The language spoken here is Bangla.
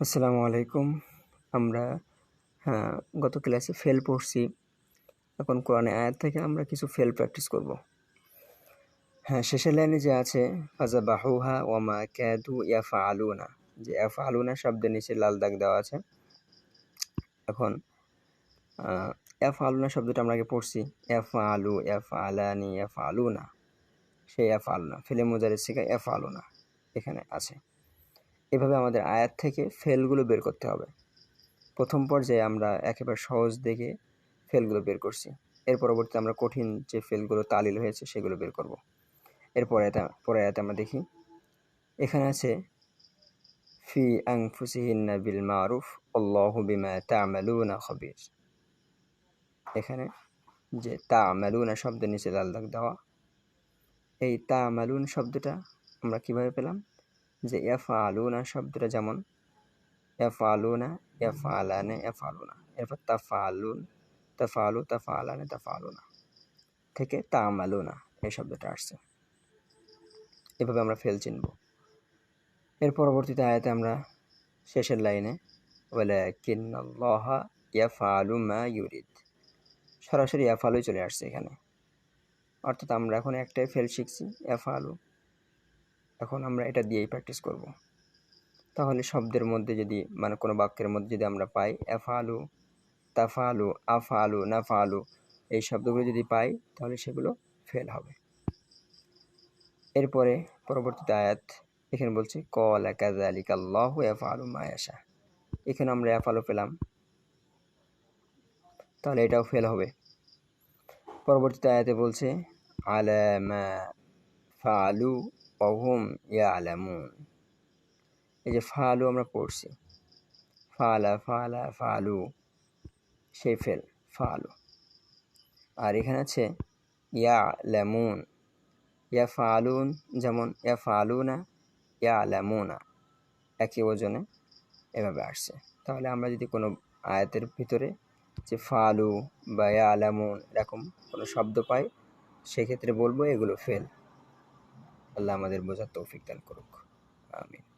আসসালামু আলাইকুম। আমরা হ্যাঁ গত ক্লাসে ফেল পড়ছি। এখন কোরআনে আয়াত থেকে আমরা কিছু ফেল প্র্যাকটিস করব। হ্যাঁ শেষের লাইনে যে আছে ফাজা বাহুহা ওয়ামা ক্যাদু ইয়াফা আলুনা যে এফা আলুনা শব্দের নিচে লাল দাগ দেওয়া আছে। এখন এফ আলুনা শব্দটা আমরা আগে পড়ছি। এফা আলু এফা আলানি এফা আলুনা সেই এফ আলুনা ফেলে মোজারের শিখা এফ আলুনা এখানে আছে। এভাবে আমাদের আয়াত থেকে ফেলগুলো বের করতে হবে। প্রথম পর্যায়ে আমরা একেবারে সহজ দেখে ফেলগুলো বের করছি। এর পরবর্তীতে আমরা কঠিন যে ফেলগুলো তালিল হয়েছে সেগুলো বের করব। এরপরে পরে আয়াতে আমরা দেখি, এখানে আছে, ফি আংফুসিহিন্না বিল মারুফ, আল্লাহু বিমা তা'মালুনা খবির। এখানে যে তা'মালুনা শব্দের নিচে লাল দাগ দেওয়া, এই তা'মালুন শব্দটা আমরা কীভাবে পেলাম? যে এফ আলুনা শব্দটা যেমন এফ আলুনা এফ আলানে এফ আলুনা এরপর তাফা আলুন তাফা আলু তাফা আলানে তাফা আলুনা থেকে তামালুনা এই শব্দটা আসছে। এভাবে আমরা ফেল চিনব। এর পরবর্তীতে আয়াতে আমরা শেষের লাইনে বলে কিন্নল্লাহা আলু মা ইউরিদ। সরাসরি এফ আলুই চলে আসছে এখানে। অর্থাৎ আমরা এখন একটাই ফেল শিখছি এফ আলু এখন আমরা এটা দিয়েই প্র্যাকটিস করব। তাহলে শব্দের মধ্যে যদি মানে কোনো বাক্যের মধ্যে যদি আমরা পাই এফালু তাফালু আফালু নাফালু এই শব্দগুলো যদি পাই, তাহলে সেগুলো ফেল হবে। এরপরে পরবর্তীতে আয়াত, এখানে বলছে, কল একাজালিক আল্লাহ এফালু মায়াশা এখানে আমরা এফালু পেলাম। তাহলে এটাও ফেল হবে। পরবর্তীতে আয়াতে বলছে আলামা ফালু অহুম ইয়া আলামুন এই যে ফালু আমরা পড়ছি। ফালা ফালা, ফালু সেই ফেল। ফালু আর এখানে আছে ইয়া লেমুন ইয়া ফালুন যেমন ইয়া ফালুনা ইয়া লেমুনা একই ওজনে এভাবে আসছে। তাহলে আমরা যদি কোনো আয়াতের ভিতরে যে ফালু বা ইয়া লেমুন এরকম কোনো শব্দ পাই, সেক্ষেত্রে বলব এগুলো ফেল। আল্লাহ আমাদের বোঝার তৌফিক দান করুক। আমিন।